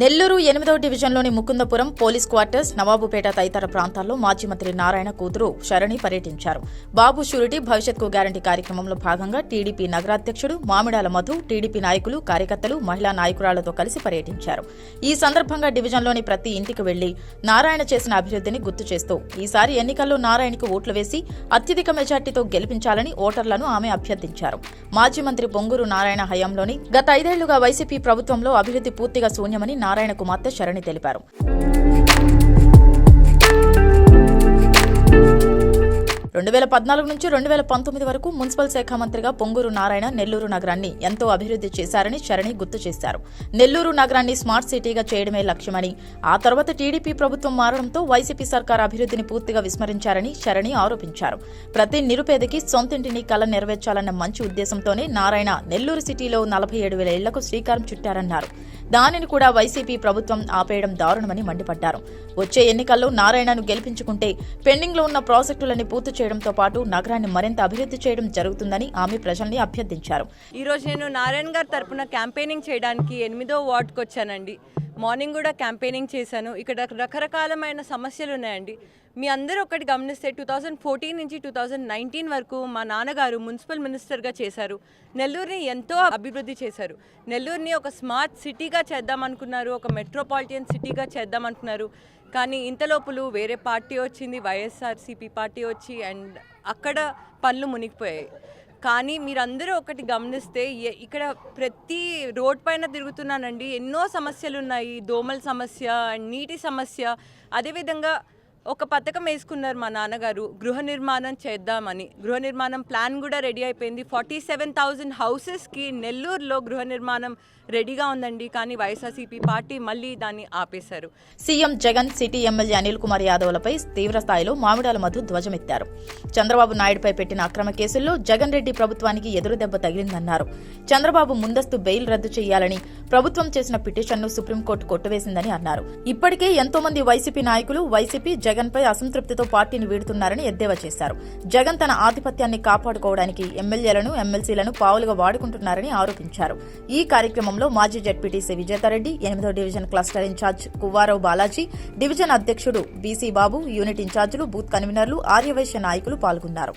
నెల్లూరు ఎనిమిదవ డివిజన్లోని Mukundapuram police quarters Nawabpet తదితర ప్రాంతాల్లో మాజీ మంత్రి నారాయణ కూతురు శరణి పర్యటించారు. బాబు షూరిటీ భవిష్యత్కు గ్యారంటీ కార్యక్రమంలో భాగంగా టీడీపీ నగరాధ్యక్షుడు మామిడాల మధు టీడీపీ నాయకులు కార్యకర్తలు మహిళా నాయకురాలతో కలిసి పర్యటించారు. ఈ సందర్భంగా డివిజన్లోని ప్రతి ఇంటికి వెళ్ళి నారాయణ చేసిన అభివృద్ధిని గుర్తు చేస్తూ ఈసారి ఎన్నికల్లో నారాయణకు ఓట్లు వేసి అత్యధిక మెజార్టీతో గెలిపించాలని ఓటర్లను ఆమె అభ్యర్థించారు. మాజీ మంత్రి పొంగూరు నారాయణ హయాంలోని గత ఐదేళ్ళుగా వైసీపీ ప్రభుత్వంలో అభివృద్ధి పూర్తిగా శూన్యమని నారాయణ కుమార్తె శరణి తెలిపారు. రెండు వేల పద్నాలుగు నుంచి రెండు వేల పంతొమ్మిది వరకు మున్సిపల్ శాఖ మంత్రిగా పొంగూరు నారాయణ నెల్లూరు నగరాన్ని ఎంతో అభివృద్ధి చేశారని శరణి గుర్తు చేశారు. నెల్లూరు నగరాన్ని స్మార్ట్ సిటీగా చేయడమే లక్ష్యమని ఆ తర్వాత టీడీపీ ప్రభుత్వం మారడంతో వైసీపీ సర్కార్ అభివృద్ధిని పూర్తిగా విస్మరించారని శరణి ఆరోపించారు. ప్రతి నిరుపేదకి సొంతింటిని కళ నెరవేర్చాలన్న మంచి ఉద్దేశంతోనే నారాయణ నెల్లూరు సిటీలో నలభై ఏడు వేల ఇళ్ళకు శ్రీకారం చుట్టారన్నారు. దానిని కూడా వైసీపీ ప్రభుత్వం ఆపేయడం దారుణమని మండిపడ్డారు. వచ్చే ఎన్నికల్లో నారాయణను గెలిపించుకుంటే పెండింగ్లో ఉన్న ప్రాజెక్టులని పూర్తి చేయడంతో పాటు నగరాన్ని మరింత అభివృద్ధి చేయడం జరుగుతుందని ఆమె ప్రజల్ని అభ్యర్థించారు. ఈరోజు నేను నారాయణ గారి తరపున క్యాంపెయినింగ్ చేయడానికి ఎనిమిదో వార్డుకు వచ్చానండి మార్నింగ్ కూడా క్యాంపెయినింగ్ చేశాను. ఇక్కడ రకరకాలమైన సమస్యలు ఉన్నాయండి. మీ అందరూ ఒకటి గమనిస్తే టూ థౌజండ్ ఫోర్టీన్ నుంచి టూ థౌజండ్ నైన్టీన్ వరకు మా నాన్నగారు మున్సిపల్ మినిస్టర్గా చేశారు. నెల్లూరుని ఎంతో అభివృద్ధి చేశారు. నెల్లూరుని ఒక స్మార్ట్ సిటీగా చేద్దామనుకున్నారు. ఒక మెట్రోపాలిటన్ సిటీగా చేద్దామనుకున్నారు. కానీ ఇంతలోపులు వేరే పార్టీ వచ్చింది వైఎస్ఆర్సీపీ పార్టీ వచ్చి అండ్ అక్కడ పనులు మునిగిపోయాయి. కానీ మీరందరూ ఒకటి గమనిస్తే ఇక్కడ ప్రతి రోడ్ పైన తిరుగుతున్నానండి. ఎన్నో సమస్యలు ఉన్నాయి దోమల సమస్య అండ్ నీటి సమస్య. అదేవిధంగా ఒక పథకం వేసుకున్నారు మా నాన్నగారు. గృహ నిర్మాణం చేద్దామని. గృహ నిర్మాణం ప్లాన్ కూడా రెడీ అయిపోయింది. ఫార్టీ సెవెన్ థౌజండ్ హౌసెస్కి నెల్లూరులో గృహ నిర్మాణం రెడీగా ఉందండి. కానీ వైఎస్ఆర్సీపీ పార్టీ మళ్ళీ దాన్ని ఆపేశారు. CM Jagan city MLA Anil Kumar యాదవ్లపై తీవ్ర స్థాయిలో మామిడాల మధు ధ్వజమెత్తారు. చంద్రబాబు నాయుడుపై పెట్టిన అక్రమ కేసుల్లో జగన్ రెడ్డి ప్రభుత్వానికి ఎదురు దెబ్బ తగిలిందన్నారు. చంద్రబాబు ముందస్తు బెయిల్ రద్దు చేయాలని ప్రభుత్వం చేసిన పిటిషన్ను సుప్రీంకోర్టు కొట్టువేసిందని అన్నారు. ఇప్పటికే ఎంతో మంది వైసీపీ నాయకులు వైసీపీ జగన్ పై అసంతృప్తితో పార్టీని వీడుతున్నారని ఎద్దేవా చేశారు. జగన్ తన ఆధిపత్యాన్ని కాపాడుకోవడానికి ఎమ్మెల్యేలను ఎమ్మెల్సీలను పావులుగా వాడుకుంటున్నారని ఆరోపించారు. ఈ కార్యక్రమంలో మాజీ జడ్పీటీసీ విజేతారెడ్డి ఎనిమిదో division cluster incharge Kuvvarao Balaji division అధ్యక్షుడు బీసీ బాబు యూనిట్ ఇన్ఛార్జీలు బూత్ కన్వీనర్లు ఆర్యవైశ్య నాయకులు పాల్గొన్నారు.